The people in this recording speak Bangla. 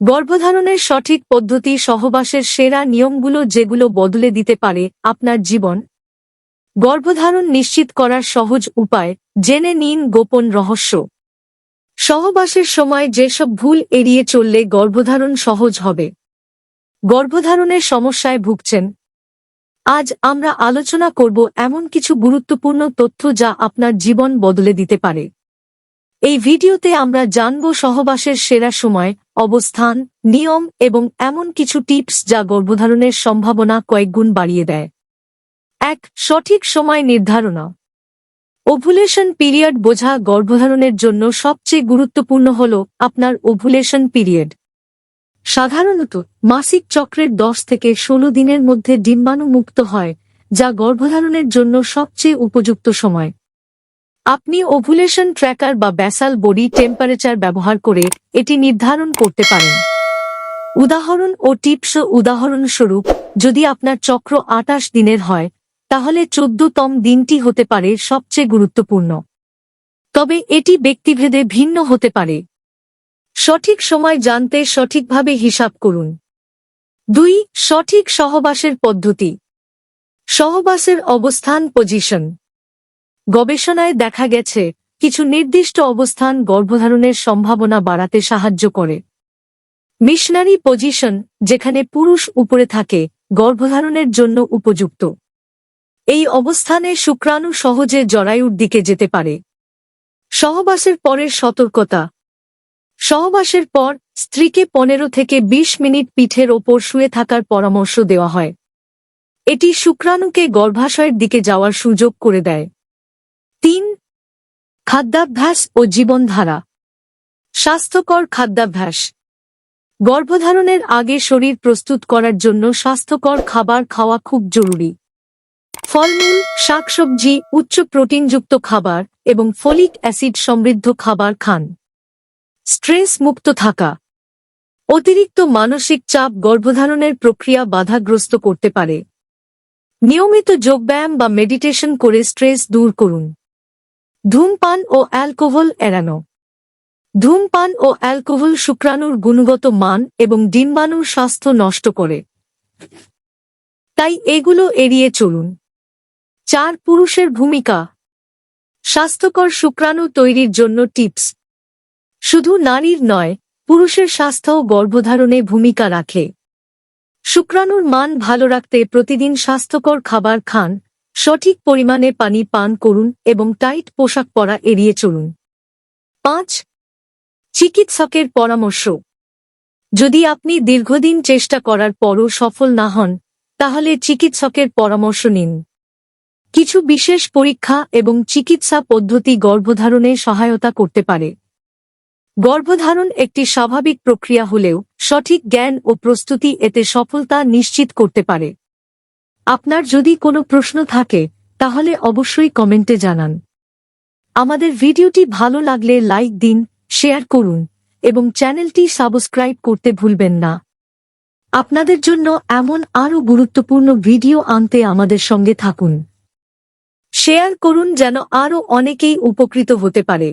গর্ভধারণের সঠিক পদ্ধতি সহবাসের সেরা নিয়মগুলো যেগুলো বদলে দিতে পারে আপনার জীবন। গর্ভধারণ নিশ্চিত করার সহজ উপায় জেনে নিন গোপন রহস্য। সহবাসের সময় যেসব ভুল এড়িয়ে চললে গর্ভধারণ সহজ হবে। গর্ভধারণের সমস্যায় ভুগছেন। আজ আমরা আলোচনা করব এমন কিছু গুরুত্বপূর্ণ তথ্য যা আপনার জীবন বদলে দিতে পারে। এই ভিডিওতে আমরা জানব সহবাসের সেরা সময় অবস্থান, নিয়ম এবং এমন কিছু টিপস যা গর্ভধারণের সম্ভাবনা কয়েকগুণ বাড়িয়ে দেয়। এক, সঠিক সময় নির্ধারণা। ওভুলেশন পিরিয়ড বোঝা গর্ভধারণের জন্য সবচেয়ে গুরুত্বপূর্ণ হল আপনার ওভুলেশন পিরিয়ড। সাধারণত, মাসিক চক্রের দশ থেকে ষোলো দিনের মধ্যে ডিম্বাণু মুক্ত হয়, যা গর্ভধারণের জন্য সবচেয়ে উপযুক্ত সময়। আপনি ওভুলেশন ট্র্যাকার বা ব্যাসাল বডি টেম্পারেচার ব্যবহার করে এটি নির্ধারণ করতে পারেন। উদাহরণ ও টিপস উদাহরণস্বরূপ, যদি আপনার চক্র আটাশ দিনের হয়, তাহলে চোদ্দতম দিনটি হতে পারে সবচেয়ে গুরুত্বপূর্ণ। তবে এটি ব্যক্তিভেদে ভিন্ন হতে পারে। সঠিক সময় জানতে সঠিকভাবে হিসাব করুন। দুই, সঠিক সহবাসের পদ্ধতি। সহবাসের অবস্থান, পজিশন। গবেষণায় দেখা গেছে, কিছু নির্দিষ্ট অবস্থান গর্ভধারণের সম্ভাবনা বাড়াতে সাহায্য করে। মিশনারি পজিশন, যেখানে পুরুষ উপরে থাকে, গর্ভধারণের জন্য উপযুক্ত। এই অবস্থানে শুক্রাণু সহজে জরায়ুর দিকে যেতে পারে। সহবাসের পরের সতর্কতা। সহবাসের পর, স্ত্রীকে পনেরো থেকে ২০ মিনিট পিঠের ওপর শুয়ে থাকার পরামর্শ দেওয়া হয়। এটি শুক্রাণুকে গর্ভাশয়ের দিকে যাওয়ার সুযোগ করে দেয়। খাদ্যাভ্যাস ও জীবনধারা। স্বাস্থ্যকর খাদ্যাভ্যাস। গর্ভধারণের আগে শরীর প্রস্তুত করার জন্য স্বাস্থ্যকর খাবার খাওয়া খুব জরুরি। ফলমূল, শাকসবজি, উচ্চ প্রোটিনযুক্ত খাবার এবং ফলিক অ্যাসিড সমৃদ্ধ খাবার খান। স্ট্রেস মুক্ত থাকা। অতিরিক্ত মানসিক চাপ গর্ভধারণের প্রক্রিয়া বাধাগ্রস্ত করতে পারে। নিয়মিত যোগব্যায়াম বা মেডিটেশন করে স্ট্রেস দূর করুন। ধূমপান ও অ্যালকোহল এড়ানো। ধূমপান ও অ্যালকোহল শুক্রাণুর গুণগত মান এবং ডিম্বাণুর স্বাস্থ্য নষ্ট করে। তাই এগুলো এড়িয়ে চলুন। চার পুরুষের ভূমিকা। স্বাস্থ্যকর শুক্রাণু তৈরির জন্য টিপস। শুধু নারীর নয়, পুরুষের স্বাস্থ্যও গর্ভধারণে ভূমিকা রাখে। শুক্রাণুর মান ভালো রাখতে প্রতিদিন স্বাস্থ্যকর খাবার খান সঠিক পরিমাণে পানি পান করুন এবং টাইট পোশাক পরা এড়িয়ে চলুন। পাঁচ, চিকিৎসকের পরামর্শ। যদি আপনি দীর্ঘদিন চেষ্টা করার পরও সফল না হন, তাহলে চিকিৎসকের পরামর্শ নিন। কিছু বিশেষ পরীক্ষা এবং চিকিৎসা পদ্ধতি গর্ভধারণে সহায়তা করতে পারে। গর্ভধারণ একটি স্বাভাবিক প্রক্রিয়া হলেও সঠিক জ্ঞান ও প্রস্তুতি এতে সফলতা নিশ্চিত করতে পারে। আপনার যদি কোনো প্রশ্ন থাকে, তাহলে অবশ্যই কমেন্টে জানান। আমাদের ভিডিওটি ভালো লাগলে লাইক দিন, শেয়ার করুন, এবং চ্যানেলটি সাবস্ক্রাইব করতে ভুলবেন না। আপনাদের জন্য এমন আরও গুরুত্বপূর্ণ ভিডিও আনতে আমাদের সঙ্গে থাকুন। শেয়ার করুন যেন আরও অনেকেই উপকৃত হতে পারে।